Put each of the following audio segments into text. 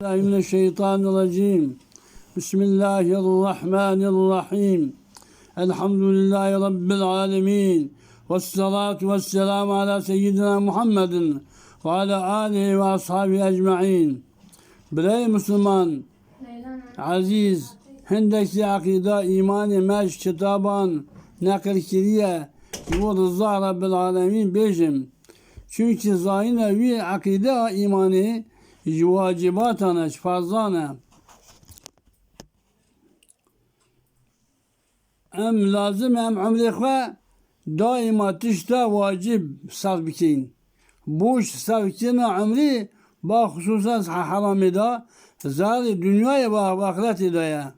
Euzubillahimineşşeytanirracim. Bismillahirrahmanirrahim. Elhamdülillahi Rabbil alemin. Vessalatu vesselamu ala seyyidina Muhammedin ve ala alihi ve ashabi ecma'in. Biley Müslüman, aziz, hendekli akide, imani, meş, kitaban, nakil kiriye, bu rıza Rabbil alemin bejim. Çünkü zahine vi akide imani, vacibatana, farzana. Em lazım em umri xwe daima tişta vacib sarf bikin. Bu sarf bikina umri ba hususan haramı da zari dünyaya ve ahireti de ya.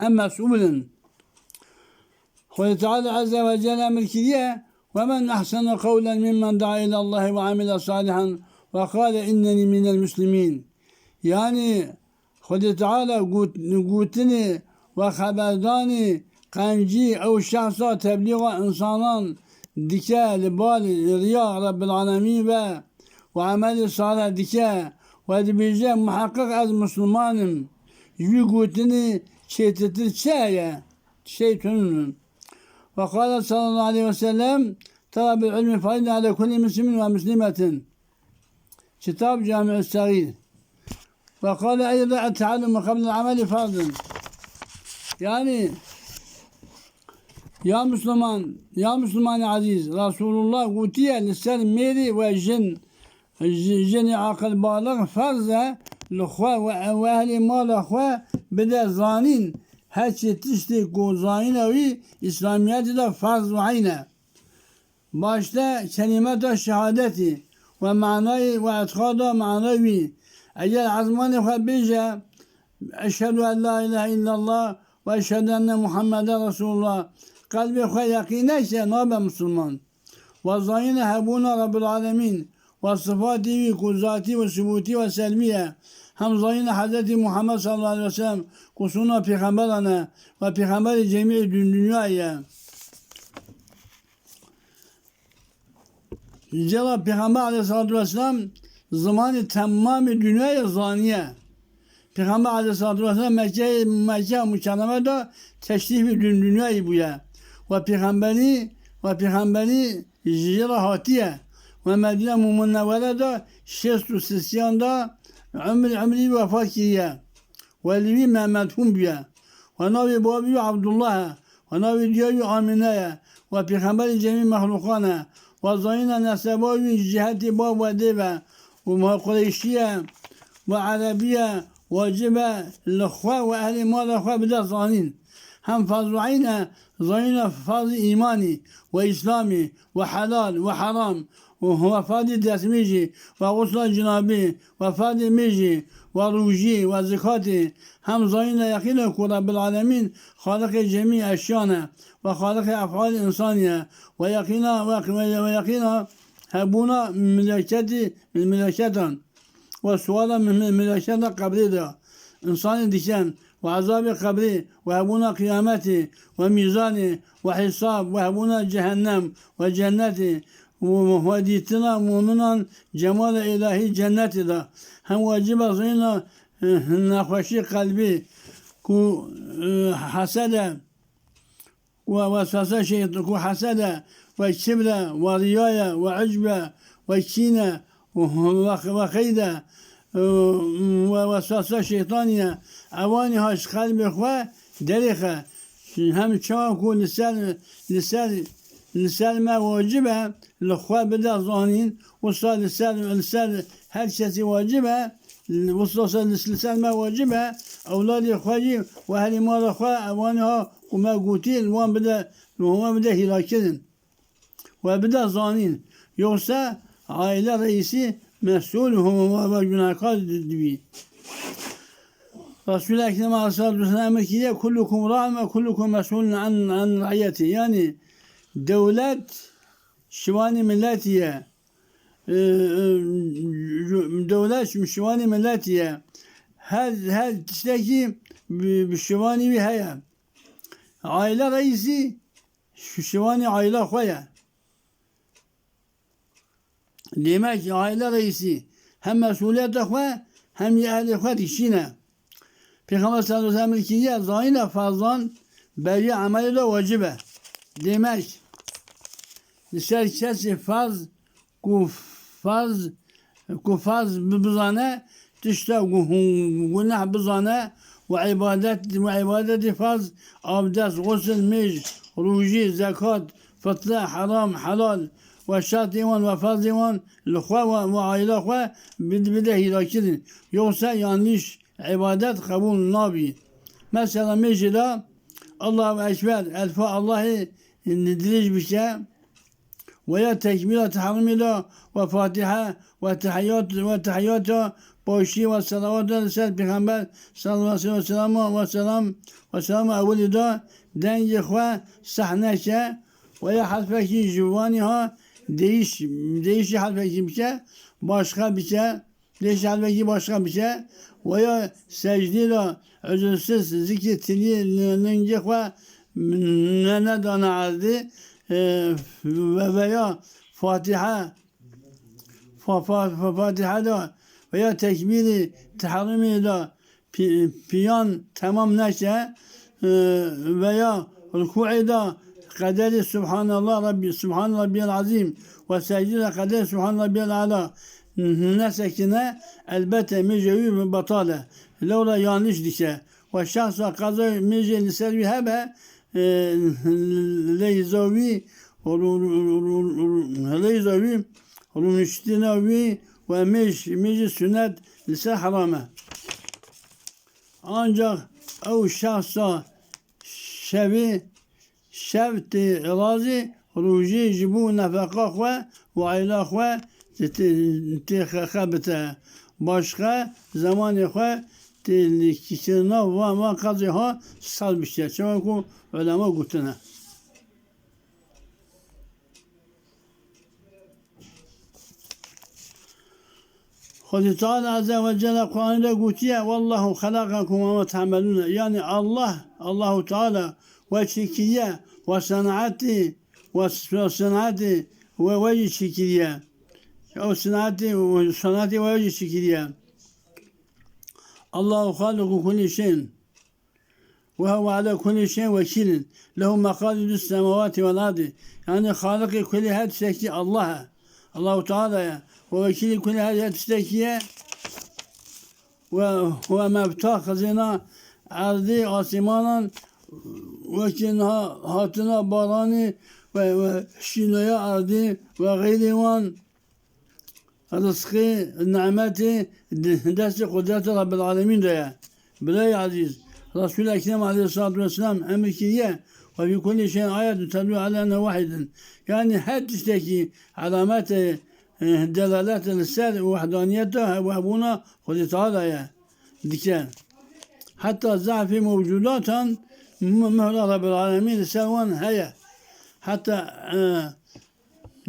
Em mes'ulun. Kulle Teala Azze ve Celle emir kiriye ve men ahsenu kavlen mimmen da'a ilallahi ve amile salihan Fakale inneni minel müslimin. Yani Hz. Teala gutini ve haberdani kanci ev şahsa tebliğa insanan dike libali riya Rabbil alemin ve ve ameli salih dike ve bize muhakkak az Müslümanım. Yüzü gutini çetetir çeye şey tününün. Ve kâle sallallahu aleyhi ve sellem talabül ilmi faydin ala kulli müslümin ve müslimetin. كتاب جامع الصغير وقال أيضا التعلم قبل العمل فرض يعني ya Müslüman, ya Müslüman aziz, Resulullah gutiye lisel meri ve jin, jini akıl balık farza, lükhva ve ve ehli mal khva bide zanin, her şey tişti ku zanin evi, İslamiyet'i de farz ve ayne. Başta kelimet-i şehadeti ve manayı ve etkada manavi. Eğer azmanı khva beje, eşhedü en la ilahe illallah ve eşhedü enne Muhammeden Resulullah kalbi xwe yakîne ise nabe Müslüman. Ve zayine hebûne Rabbil alemin. Ve sıfatî wî ku zatî ve sübûtî ve selmiye. Hem zayine Hazreti Muhammed sallallahu aleyhi ve sellem kusuna peygamberane ve peygamberi cemî dünyaya. Cenab-ı Peygamber aleyhissalatü vesselam zamanı tamamı dünyaya zaniye. Peygamber aleyhissalatü vesselam Mekke, Mekke mükerremede teşrif bir dünyayı bu ya. Ve peygamberi ve peygamberi jira hatiye ve Medine Mumunnevere'de şestu sisyanda ömrü ömrü vefat kiye. Ve livi Mehmet Humbiye. Ve navi babi Abdullah ve navi diyavi Amine'ye ve peygamberi cemi mahlukana وظننا نسبه من جهة باب ودبا وما قريشية وعربية وجبة الأخوة وأهل ما الأخوة بدا ظانين. هم فضعين ظننا فاض إيماني وإسلامي وحلال وحرام وهو فاضي دسميجي وغسل جنابي وفاضي ميجي وروجي وزكاتي هم زين يقينك رب العالمين خالق جميع أشيانا وخالق أفعال إنسانية ويقينا ويقينا هبونا من ملكتي من ملكتا وسوالا من ملكتا قبل ده إنسان ديشان وعذاب قبري وهبونا قيامتي وميزاني وحساب وهبونا جهنم وجنتي وهديتنا مؤمنا جمال إلهي جنتي دا. هم واجب زينا آه، نخوشي قلبي كو آه، حسد ووسوسة شيطان كو حسد والشبلة آه، وريايا وعجبة والشينة وخيدة ووسوسة شيطانية أواني هاش قلبي خوا دريخة هم شوكو لسان لسان الانسان ما واجبها الاخوه بدا ظانين وصل الانسان هل شيء واجبها وصل الانسان ما واجبها أولاد أخوي وأهلي مال اخوه اوانها وما قوتين وان بدا وما بدا هلاكين وبدا ظانين يوسا عائله رئيسي مسؤول هو وجناكات دبي رسول الله عليه وسلم كلكم راع وكلكم مسؤول عن عن رعيته يعني devlet şivani milletiye devlet şivani milletiye her her kişideki şivani bir heye. Aile reisi şivani aile koya. Demek ki aile reisi hem mesuliyet ve hem ehli xwe dişine. Peygamber sallallahu aleyhi ve sellem ki ye zayine fazlan beri ameli de vacibe. Demek ser kesi faz ku faz ku faz buzane tişte günah buzane ve ibadet ve ibadeti faz abdest, gusül, mec, ruji, zekat, fıtla, haram, halal ve şart iman ve faz iman lükhva ve aile khva bide hilakirin. Yoksa yanlış ibadet kabul nabi. Mesela mecida Allahu Ekber, elfa Allah'ı diriş bir şey veya tekmile tahmile ve fatiha ve tahiyyat ve tahiyyat boşi ve salavat ve sen peygamber sallallahu aleyhi ve sellem ve selam ve selam evveli da den yıkva sahneşe veya harfeki juvaniha değiş değiş harfeki bir şey başka bir şey değiş harfeki başka bir şey veya secdeyle özürsüz zikir tilinin yıkva ne dana ve veya Fatiha fa, fa, fa, Fatiha'da veya tekbiri tahrimi da pi, piyan tamam neşe veya rükû'da kaderi Subhanallah Rabbi Subhan Rabbiyel Azim ve secdede kaderi Subhan Rabbiyel Ala. Nesekine elbette mecevi ve batale levla yanlış dişe ve şahsa kaza meceli servi hebe leyzavi leyzavi Rumüştinavi ve meş, meci sünnet lise harame. Ancak o şahsa şevi şevti razi ruji jibu nefaka ve ve ayla ve tihakabete başka zamanı ve tehlikesine vama kadıha salmışlar. Çünkü öleme gutuna. Hz. Teala Azze ve Celle Kur'an'da gutiye Vallahu halakakum ve temelune. Yani Allah, Allahu Teala ve şekilye ve sanatı ve sanatı ve veci şekilye. O sanatı, sanatı ve veci şekilye. Allahu haliku kulli şeyin ve huve ala kulli şeyin vekilin. Lehu makasidü semavati vel ardi. Yani halık kulli her şeyi Allah'a. Allahu Teala'ya. Ve vekili kulli her şeyi ve huve mebtahazina erdi asimanan ve hatına barani ve, ve şinoya erdi ve gayrivan رزقي نعمتي دست قدرت رب العالمين ده. بلاي عزيز رسول أكرم عليه الصلاة والسلام أمر كيه وفي كل شيء آية تدل على أنه واحد. يعني حد تشتكي علامات دلالات السر وحدانيته وأبونا خود تعالى دكان حتى ضعف موجودات مهلا رب العالمين سوان هيا. حتى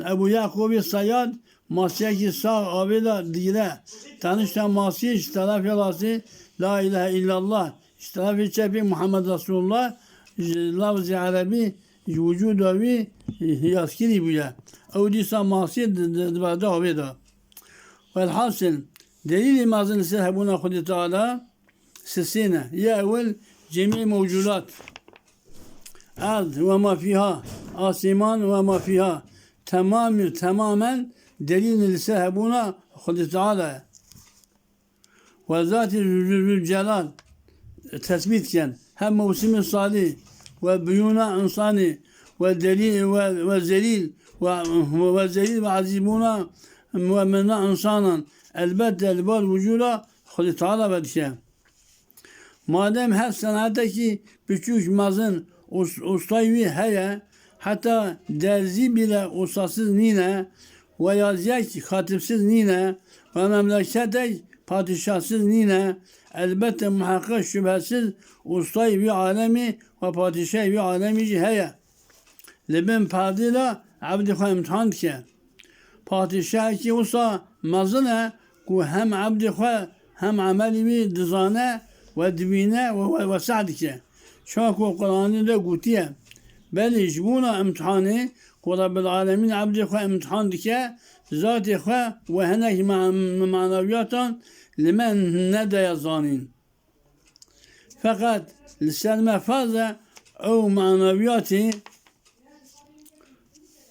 أبو يعقوب الصياد masiyeki sağ abi avila dire tanıştan masiye iştilaf yalası la ilahe illallah iştilaf çepi Muhammed Resulullah lafz-ı arabi vücudavi yaskiri bile. Evdisa masiyet dibada haveda. Velhasil delil imazın sehebuna hudu teala sesine. Ya evvel cemi mevcudat. Erd ve ma. Asiman ve ma fiha. Tamamı tamamen delil ise buna Hudüs Teala ve zat-ı celal tespitken hem mevsim salih ve büyuna insani ve delil ve, ve zelil ve, ve zelil ve azimuna ve insanan elbette elbal vücuda Hudüs Teala ve şey. Madem her sanattaki küçük mazın ustayvi heye hatta derzi bile ustasız nine ve yazacak hatipsiz nine ve memleketek padişahsız nine elbette muhakkak şüphesiz ustay bir alemi ve padişah bir alemi ciheye. Lebin padila abdika imtihan ki padişah ki usa mazine ku hem abdika hem ameli bir dizane ve dibine ve, ve, ve sadike. Çok o Kur'an'ı da gutiye. ده گوتیه بلی جبونا امتحانه کو رب العالمین عبد خو امتحان دکه ذات خو و هنک معنویاتان limen ne de yazanin. Fakat liselme fazla o maneviyatı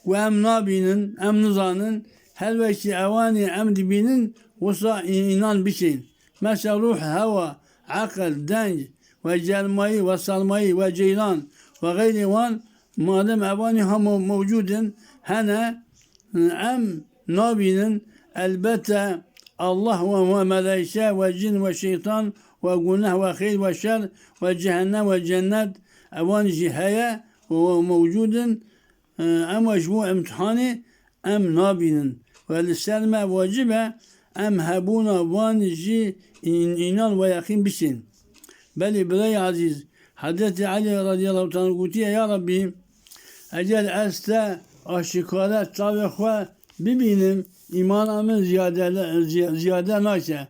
ve em nabinin, em nizanın helveki evani em dibinin vasa inan biçin. Mesela ruh, hava, akıl, denc ve celmayı ve salmayı ve ceylan ve gayri van madem evani hamu mevcudun hene em nabinin elbette Allah ve melaike ve cin ve şeytan ve günah ve hayır ve şer ve cehennem ve cennet evan cihaya ve mevcudun em mecmu imtihanı em nabinin ve liselme vacibe em hebuna van ji in- eğer este aşikare tabi bibinim imanımın ziyade ziyade nase.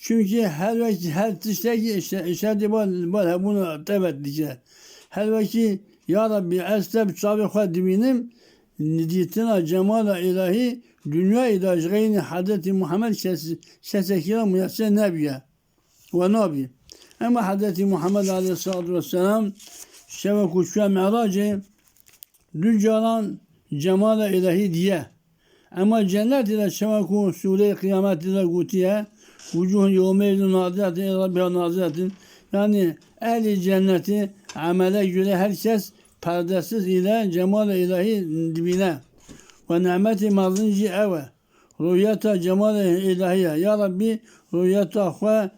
Çünkü her vakit her tişteki işte işte bal bal bunu tebet diye. Her vakit ya Rabbi este tabi dibinim nidiyetine cemala ilahi dünya idajgayni Hazreti Muhammed şesekira müyesser nebiye ve nabi. Ama Hazreti Muhammed Aleyhisselatü Vesselam şeve kuşa mi'racı dünyalan cemala ilahi diye. Ama cennet ile şevaku sure kıyamet ile gutiye vucuhun yevmeydin naziretin ila rabbiha naziretin yani ehli cenneti amele göre herkes perdesiz ile cemal ilahi dibine. Ve nimeti mazinci eve rüyata cemal ilahiye. Ya Rabbi rüyata ve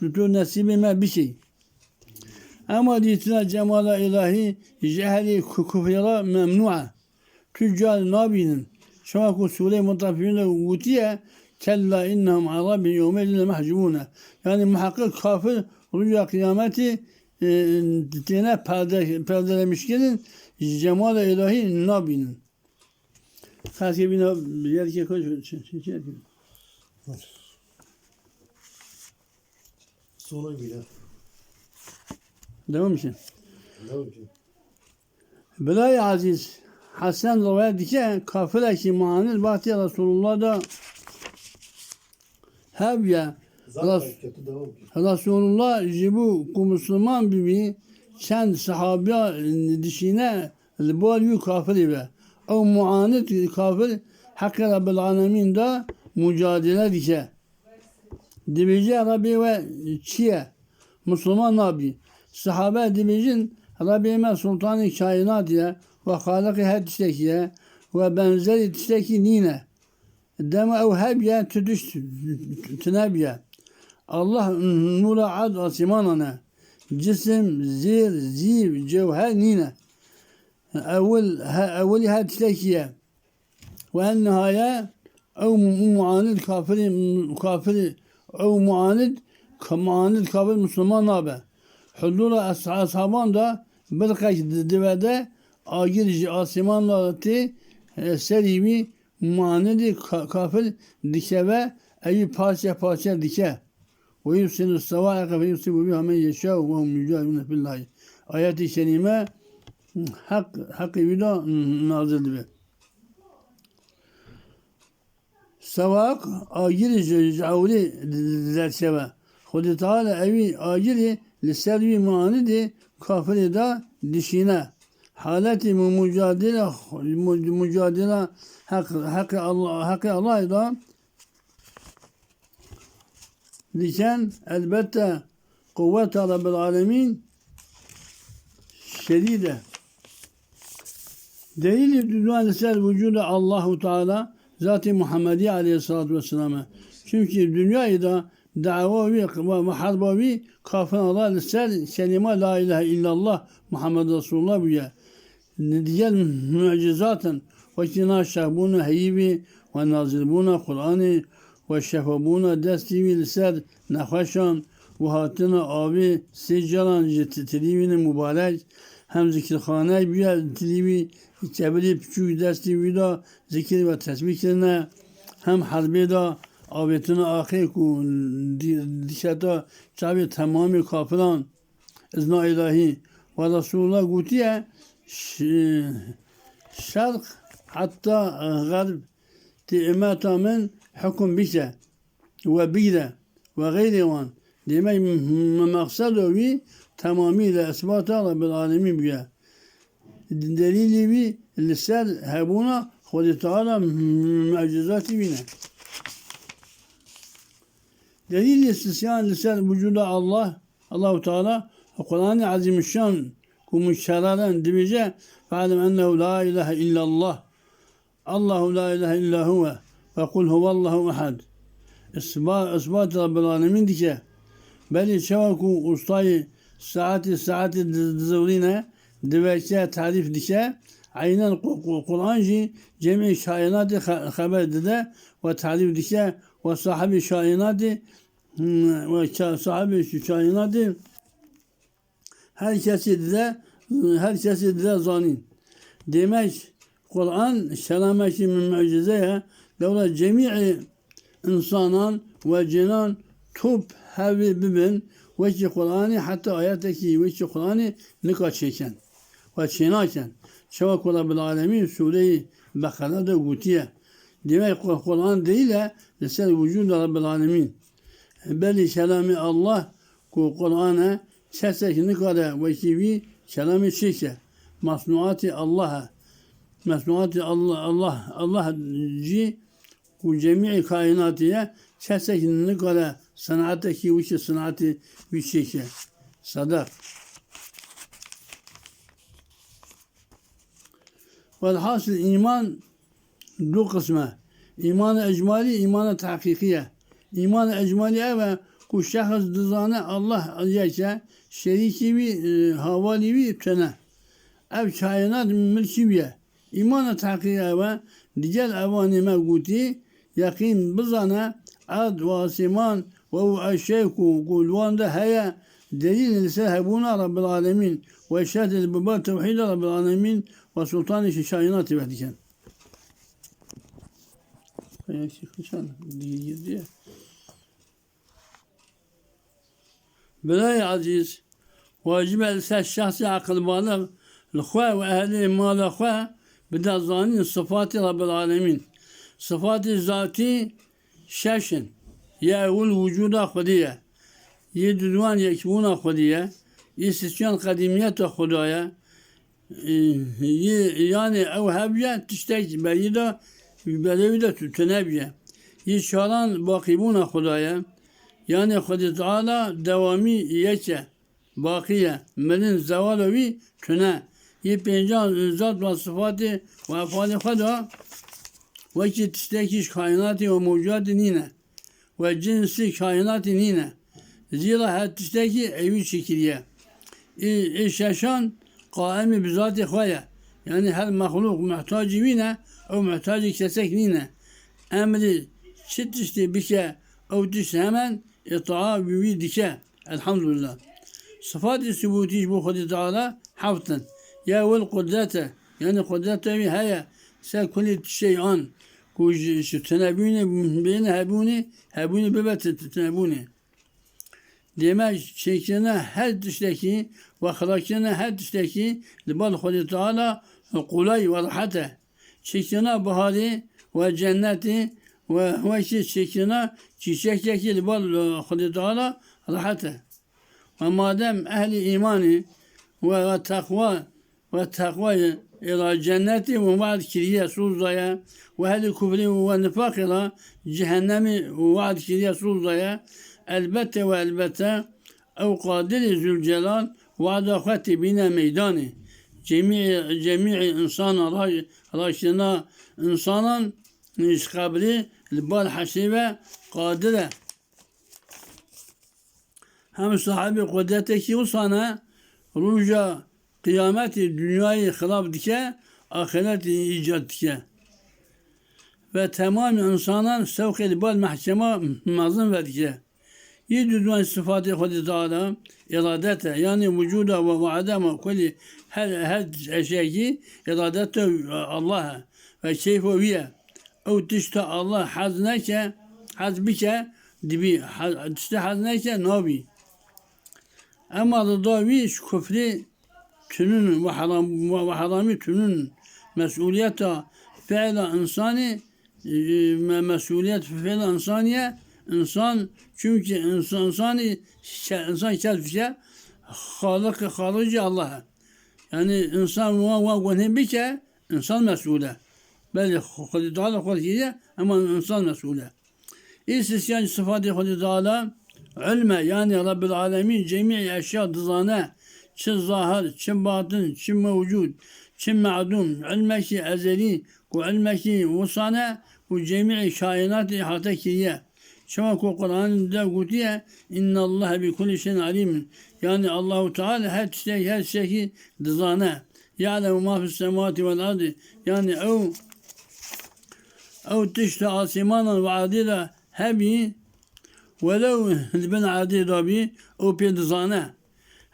tutu nasibime bir şey ama diyetine cemal ilahi cehli kufyala memnu'a tüccar nabinin şaku sure mutafifine gutiye kella innehum arabi yevmeydin mahcubune yani muhakkak kafir rüya kıyameti e, dine perde, perdelemişkenin cemal ilahi nabinin. Kaske bina yer ki koş Sonra. Devam mısın? Devam ki. Belay aziz Hasan rivayet ki kafile ki manil bahti Resulullah da devam ki. Resulullah jibu ku Müslüman bibi çend sahabe dişine bol yu kafir be. O muanid kafir hakkı Rabbil alemin da mücadele dike. Dibici Rabbi ve Çiye Müslüman Nabi. Sahabe dibicin Rabbime Sultanı kainat ya ve Halık-ı her tiştekiye ve benzeri tişteki nine. Deme ev hebye tüdüş tünebiye. Allah nura ad asimanana. Cisim, zir, ziv, cevher nine. Evvel, evveli her tiştekiye. Ve en nihaya ev muanid kafiri, kafiri, ev muanid, muanid kafir Müslüman nabe. Hudura ashaban da birkaç divede agirci asimanlarati serimi muanidi kafir dikeve evi parça parça dike. Ve yusinu savâika ve yusibu biha men yeşâ ve hum yücâhidûne fillahi. Ayet-i kerime hak, hak vida nazildi be. Savak agiri cavli derçeve. Hudi Teala evi agiri liselvi muanidi kafiri da dişine. Haleti mücadele mücadele hak hak Allah hak Allah da diken elbette kuvvet Rabbil Alemin şedide. Delil dünyasel vücuda Allahu Teala Zat-ı Muhammedi Aleyhisselatü Vesselam'a. Çünkü dünyayı da davavi ve muharbavi Allah lisel kelime la ilahe illallah Muhammed Resulullah büye. Diğer mucizatın ve kina şahbuna heybi ve nazilbuna Kur'an'ı ve şefabuna destivi liser nefeşan ve hatına abi siccalan tilivini mübarek hem zikirhane büye tilivi kebri küçük desti vida zikir ve tesbihlerine hem harbi da avetine ahir ku dişata çabi tamamı kafiran izna ilahi ve Resulullah gutiye şark hatta garb ti imata min hüküm bize ve bide ve gayri wan. Demek maksad vi tamamıyla isbata Rabbil alemin biya. Delili vi lisel hebuna Hudi Teala mucizatı bine. Delil istisyan lisel vücuda Allah Allahu Teala Kur'an-ı Azimüşşan kumuşşaradan dibice fa'alem ennehu la ilahe illallah. Allahu la ilahe illa huve ve kul huvallahu ahad isbat, Rabbil alemin dike beli çevaku ustayı saati saati dizurine diveçe tarif dike aynen Kur'ancı cemi şainatı haber dide ve tarif dike ve sahibi şainatı ve sahibi şainatı herkesi de herkesi de zanin. Demek Kur'an selameti min mucizeye devlet cemi'i insanan ve cinan tub hevi bibin ve ki Kur'an'ı hatta ayetteki ve ki Kur'an'ı nika çeken ve çiğnaken şevak Rabbil Alemin Sure-i Bekara'da gutiye. Demek Kur'an değil de Risale vücud Rabbil Alemin. Beli kelami Allah ku Kur'an'a çesek nikare ve ki kelami çeke. Masnuati Allah'a. Masnuati Allah Allah Allah ci ku cemi'i kainatiye çesek nikare sanattaki ve ki sanatı çeke. Sadak. Velhasıl iman dü kısmı. İman-ı ecmali, iman-ı tahkikiye. İman-ı ecmaliye ve ku şahıs dızane Allah yeke şeriki vi e, havali vi tene. Ev kainat mülkiye. İman-ı tahkikiye ve diğer evani mevguti yakin bizane ad ve asiman ve u eşşeyku kulvanda heye delil ise hebuna Rabbil alemin ve şehdet baba tevhid Rabbil alemin ve sultan-ı şainat verdiken. Eksik kışan girdi ya. Belay aziz vacib else şahsi akıl balık lükhve ve ehli mal lükhve bida zanin sıfatı Rabbil alemin. Sıfatı zati şeşin. يأول وجود خدية يدوان يكون خدية يستشان قديمية خدايا yani ev hebye tiştek belida belevide tütenebiye. Yişalan bakibuna Hudaya. Yani Hudi Teala devami yeçe bakiye melin zevalovi tüne ye pencaz zat ve sıfatı ve efali kada ve ki tiştekiş kainatı ve mevcudatı nine ve cinsi kainatı nine zira hattişteki evi çekiliye. E, şaşan kaimi bizatı haya yani her mahluk muhtacı vine o muhtacı kesek nine emri çittişti bike o hemen إطاعة بويدك الحمد لله. صفات الثبوتي بو خدي تعالى حفظا. يا والقدرة يعني قدرته هيا سا كل شيء عن كوج تنابوني بين هبوني هبوني ببت تنابوني. düşteki ve halakine her düşteki libal Hudi Teala kulay ve rahate şeklinde bahari ve cenneti ve ve ki şeklinde çiçekteki libal Hudi Teala rahate ve madem ehli imani ve, ve takva ve takvayı ila cenneti ve vaad kiriye suzaya ve ehli küfri ve nifak ila cehennemi vaad kiriye suzaya elbette ve elbette ev kadiri zülcelal vada hatibine meydani cemi cemi insan iş kabri bal hasibe kadire. Hem sahibi kudretteki o sana ruja kıyameti dünyayı hılap dike ahireti icat dike. Ve tamam insanın sevk bal mahkeme mazın ve dike. Yedüdüven sıfatı Hudi Teala iradete yani vücuda ve adama kulli her her şeyi iradete Allah'a ve keyfe viye. O düştü Allah haz neyse, haz biçe, dibi, haz, düştü haz neyse, nabi. Ama da davi şu küfrü tünün ve, haram, ve, ve harami tünün mesuliyeti fiila insani e, mesuliyet fiila insaniye insan çünkü insan insani insan kelfişe halık halıcı Allah'a. Yani insan ve ve ve insan mesule. Bel Hudi Teala Hudi ama insan mes'ule. İstisyan sıfatı Hudi Teala ilme yani Rabbil Alemin cemi eşya dızane çi zahir, çi batın, çi mevcud, çi ma'dum, ilmeki ezeli, ku ilmeki vusane, ku cemi kainat ihata kiriye. Şema ku Kur'an'da gutiye, inna Allah bi kulli şeyin alim. Yani Allahu Teala her şey, her şeyi dızane. Ya'lemu ma fis semavati vel ardi. Yani ev أو تشتعل سيمانا وعديدة هبي ولو البن عديدة بي أو بيدزانة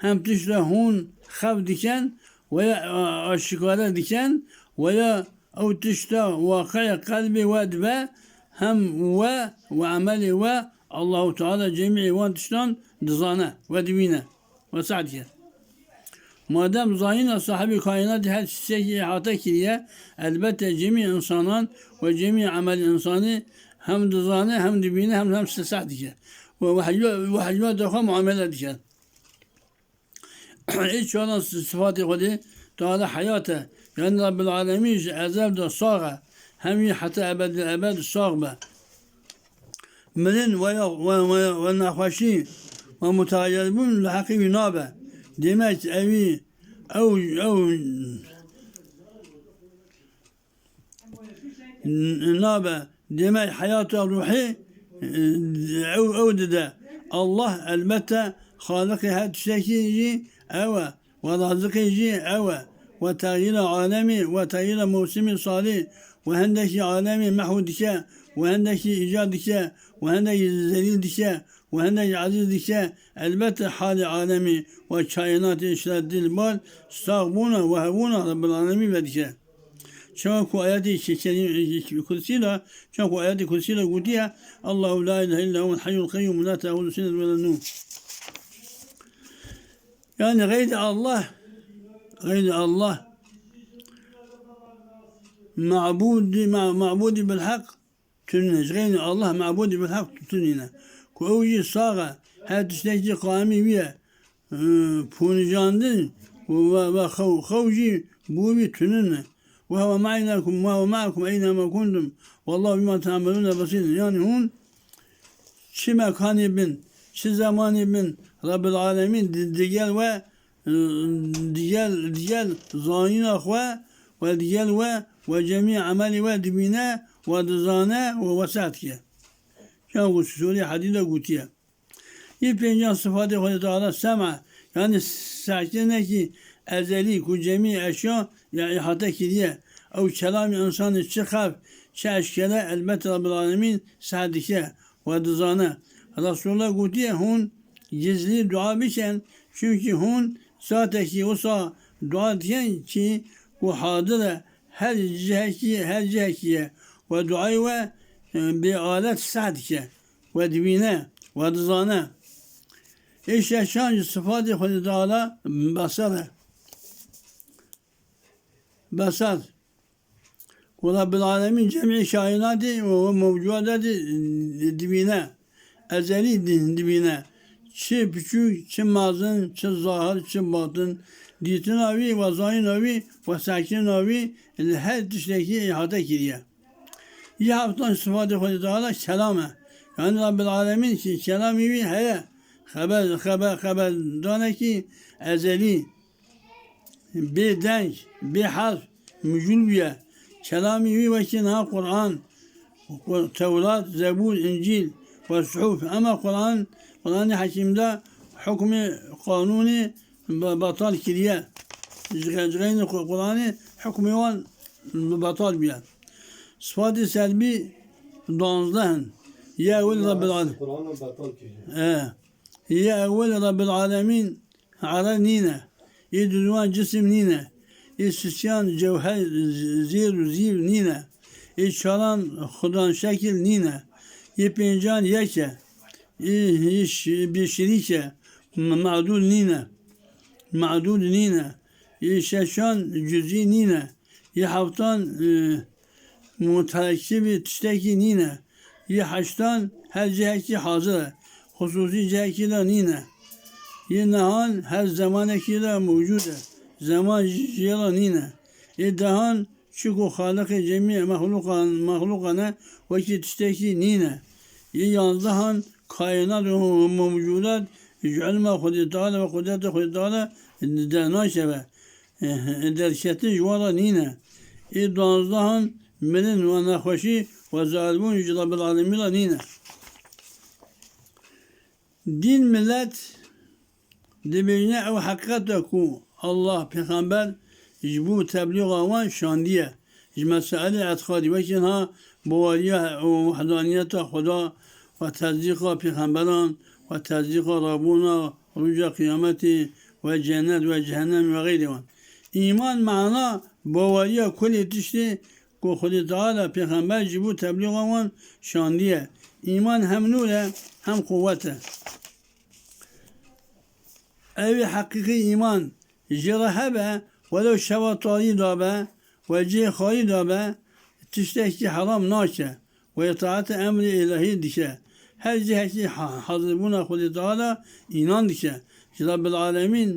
هم تشتعل هون خف ديكن ولا الشكارة ديكن ولا أو تشتعل واقع قلبي ودبا هم و وعملي و الله تعالى جميع وانتشتان دزانا دزانة ودوينة. وسعد كده zahine sahibi kainat her şeyi ihata kiriye elbette cemi insanan ve cemi amel insanı hem dızane hem dibine hem hem sesah dike. Ve vahiyya defa muamele dike. İlk olan sıfatı kodi Teala hayata yani Rabbil alemin ezel de sağa hem yi hatta ebedi ebed sağbe. Milin ve ve ve nahvaşi ve mutayyibun lahaki yunabe. Demek evi ev ev nabe demek hayatı ruhi ev ev de Allah elbette haliki her şeyi eve ve razıkıcı eve ve tağyir alemi ve tağyir mevsimi salih ve hendeki alemi mehudike ve hendeki icadike ve hendeki zelildike ve hendeki azizike elbette hali alemi ve kainat işleddil bal stağbuna ve hevuna rabbil alemi ve dike. Çünkü ayeti kutsiyle çünkü ayeti kutsiyle gutiye Allahu la ilahe illa huvel hayyul kayyum la ta'udu sinet ve la nur. Yani gayri Allah gayri Allah ma'budi ma'budi bil hak tünneş. Gayri Allah ma'budi bil hak tünine. Kuvvi sağa her tişteki kâmi viye punijandın ve ve khavji bu bir tününe. وهو معكم وهو معكم أينما كنتم والله بما تعملون بصير yani hun çi mekanı bin çi zamanı bin Rabbil Alemin diğer ve diğer diğer zayina ve ve diğer ve ve cemi ameli ve dibine ve dizane ve vesatke. Bu sure hadide gutiye. İpincan sıfatı Hazreti Teala sema. Yani sakine ki ezeli ku cemi eşya ya ihata kiriye ev kelam insanı çıkar. Çeşkele elbet Rabbil Alemin sadike ve dızane Resulullah gutiye hun gizli dua biçen. Çünkü hun zateki olsa dua diyen ki bu hadire her ciheki her cihekiye ve duayı ve bir alet sadike ve dibine ve dızane İşte şancı sıfatı Hazreti Teala basara basar. Ve Rabbil Alemin cem'i kainatı ve mevcudatı dibine, ezeli dibine. Çi küçük, çi mazın, çi zahir, çi batın, ditin avi ve zahin avi ve sakin avi her dıştaki ihata kiriye. İyi haftan sıfatı Hazreti Teala kelame. Yani Rabbil Alemin ki kelam evi heye. Haber, haber, haber. Danaki ezeli. Bir denk, bir harf, mücülbiye. Kelami ve kina Kur'an, Tevrat, Zebur, İncil ve Suhuf. Ama Kur'an, Kur'an-ı Hakim'de hükmü, kanuni batal kiriye. Zgayni Kur'an'ı hükmü olan batal biye. Sıfat-ı selbi donzdan. Ya evvel Rabbil Alemin. Kur'an'la batal ki. Ya evvel Rabbil Alemin. Ara nine. İdülvan cisim nine. İstisyan cevher zir ziv nine. İçalan hudan şekil nine. İpincan yeke. İş bir şirike. Ma'dul nine. Ma'dul nine. İşeşan cüzi nine. İhaftan e, müterekkibi tüsteki nine. Yi haçtan her ciheki hazır. Hususi ciheki de nine. Yi nahan her zamaneki de mevcude. Zaman jiyela nine. Yi dahan çiku halak-ı cemiye mahlukan mahlukane ve ki tüsteki nine. E Yi yazdahan kainat mevcudat yücelme Hudi Teala ve kudreti Hudi Teala denaşeve. Derketi yuvala nine. E, İdvanzdahan منن ونخوشي وزالبون يجد رب العالمين نينا دين ملت دبينا أو حقيقتك الله بيغمبر يجبو تبليغ وان شاندية مسائل اعتقادي وكنها بوالية ووحدانية خدا وتصديق بيغمبران وتصديق ربنا رجع قيامته وجنة وجهنم وغيرهم إيمان معنا بوالية كل تشتي کو خود تعالی پیغمبر جبو تبلیغ آوان شاندیه. ایمان هم نوره هم قوته اوی حقیقی ایمان جره هبه ولو شواطایی دابه و جه خواهی دابه تشتکی حرام ناشه و اطاعت امر الهی دیشه هر جه حاضر بودن خود تعالی اینان دیشه که رب العالمین